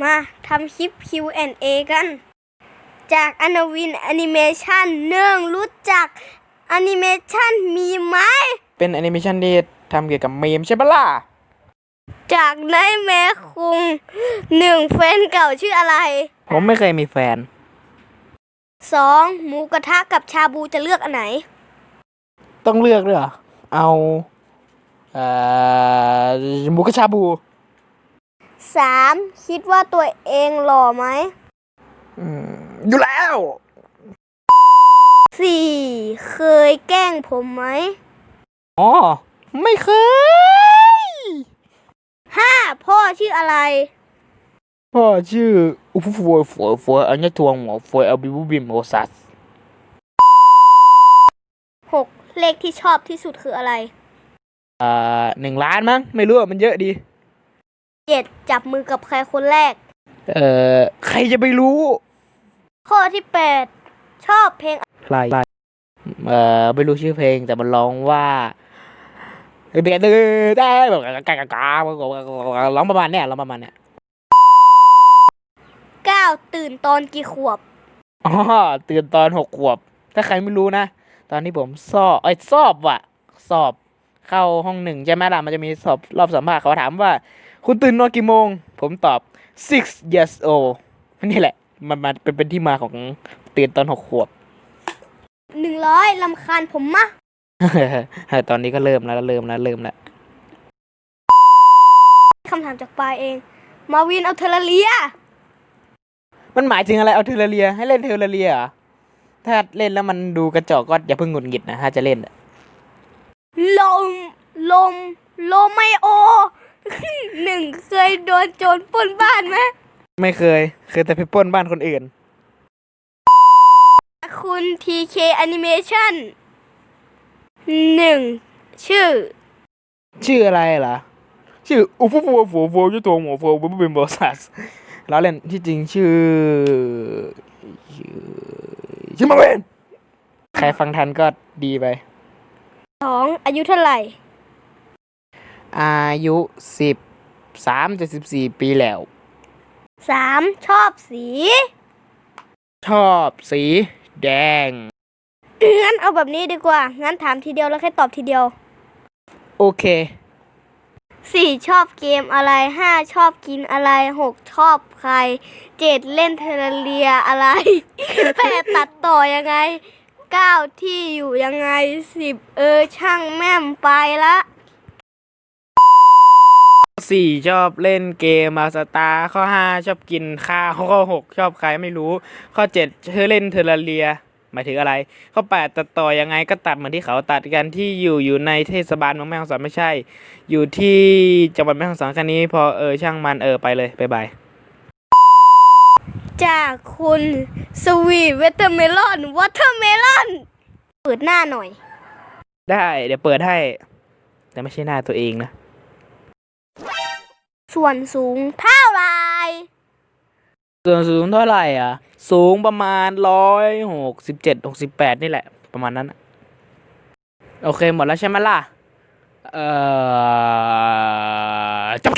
มาทำคลิป Q&A กัน จากอนาวินแอนิเมชันเนื่องรู้จักแอนิเมชันมีไหม เป็นแอนิเมชันที่ทำเกี่ยวกับเมมใช่ปะล่ะ จากนายแม่คุงหนึ่งแฟนเก่าชื่ออะไรผมไม่เคยมีแฟน สองหมูกระทะกับชาบูจะเลือกอันไหน ต้องเลือกด้วยเหรอเอา เอ่อหมูกระชาบู สามคิดว่าตัวเองหล่อไหมอืมอยู่แล้วสี่เคยแกล้งผมไหมอ๋อ ไม่เคยห้าพ่อชื่ออะไร พ่อชื่ออุฟุฟัวฟัวฟัวอันยทวงหมอฟัวเอลบิบูบิมโอซัสหกเลขที่ชอบที่สุดคืออะไร อ่าหนึ่งล้านมั้ง ไม่รู้อะมันเยอะดี เจ็ดจับมือกับใครคนแรก เอ่อ ใครจะไปรู้ ข้อที่แปดชอบเพลงใครเอ่อ ไม่รู้ชื่อเพลงแต่มันร้องว่าเด็กเด้อได้แบบกากาการ้องประมาณเนี้ยร้องประมาณเนี้ยเก้าตื่นตอนกี่ขวบอ๋อตื่นตอนหกขวบ ถ้าใครไม่รู้นะ ตอนที่ผมสอบเอ้ยสอบว่ะ สอบเข้าห้องหนึ่งใช่ไหมล่ะมันจะมีสอบรอบสัมภาษณ์เขาถามว่า คุณตื่นนอนกี่โมง ผมตอบ six years old นี่แหละ มันมันเป็นเป็นที่มาของตื่นตอนหกขวบหนึ่งร้อยลำคาญผมมะ ตอนนี้ก็เริ่มแล้วเริ่มแล้วเริ่มแล้วคำถามจากปลายเอง มาวินเอาเทอร์เลีย มันหมายถึงอะไรเอาเทอร์เรีย ให้เล่นเทอร์เรียเหรอถ้าเล่นแล้วมันดูกระจอกก็อย่าเพิ่งหงุดหงิดนะถ้าจะเล่นอะลมลมโลไมโอ หนึ่งเคยโดนโจรปล้นบ้านไหมไม่เคย เคยแต่ไปปล้นบ้านคนอื่น คุณ TK Animation หนึ่งชื่อ ชื่ออะไรล่ะชื่ออุฟุฟัวฟัวฟัวยุตัวหมอฟัวบุบบิมบอสัสแล้วเล่นที่จริงชื่อชื่อ ชื่อมาเวนใครฟังทันก็ดีไปสองอายุเท่าไหร่ อายุสิบสามจะสิบสี่ปีแล้ว สามชอบสี ชอบสีแดง งั้นเอาแบบนี้ดีกว่า งั้นถามทีเดียวแล้วแค่ตอบทีเดียว โอเคสี่ชอบเกมอะไรห้าชอบกินอะไรหกชอบใครเจ็ดเล่นเทอร์เรียอะไรแปดตัดต่อยังไงเก้าที่อยู่ยังไงสิบเออช่างแม่มไปละ สี่ชอบเล่นเกมมาสตาร์ข้อห้าชอบกินข้าวข้อหกชอบใครไม่รู้ ข้อเจ็ดเธอเล่นเทอร์เรียหมายถึงอะไร ข้อแปดตัดต่อยังไงก็ตัดเหมือนที่เขาตัดกันที่อยู่อยู่ในเทศบาลเมืองแม่ฮ่องสอนไม่ใช่ อยู่ที่จังหวัดแม่ฮ่องสอนแค่นี้พอเออช่างมันเออไปเลยบ๊ายบายจากคุณสวีเวเตอร์เมลอนวอเตอร์เมลอนเปิดหน้าหน่อย ได้เดี๋ยวเปิดให้ แต่ไม่ใช่หน้าตัวเองนะ ส่วนสูงเท่าไหรส่วนสูงเท่าไหร่อะ สูงประมาณร้อยหกสิบเจ็ดหกสิบแปดนี่แหละ ประมาณนั้น โอเคหมดแล้วใช่ไหมล่ะ เอ่อจบ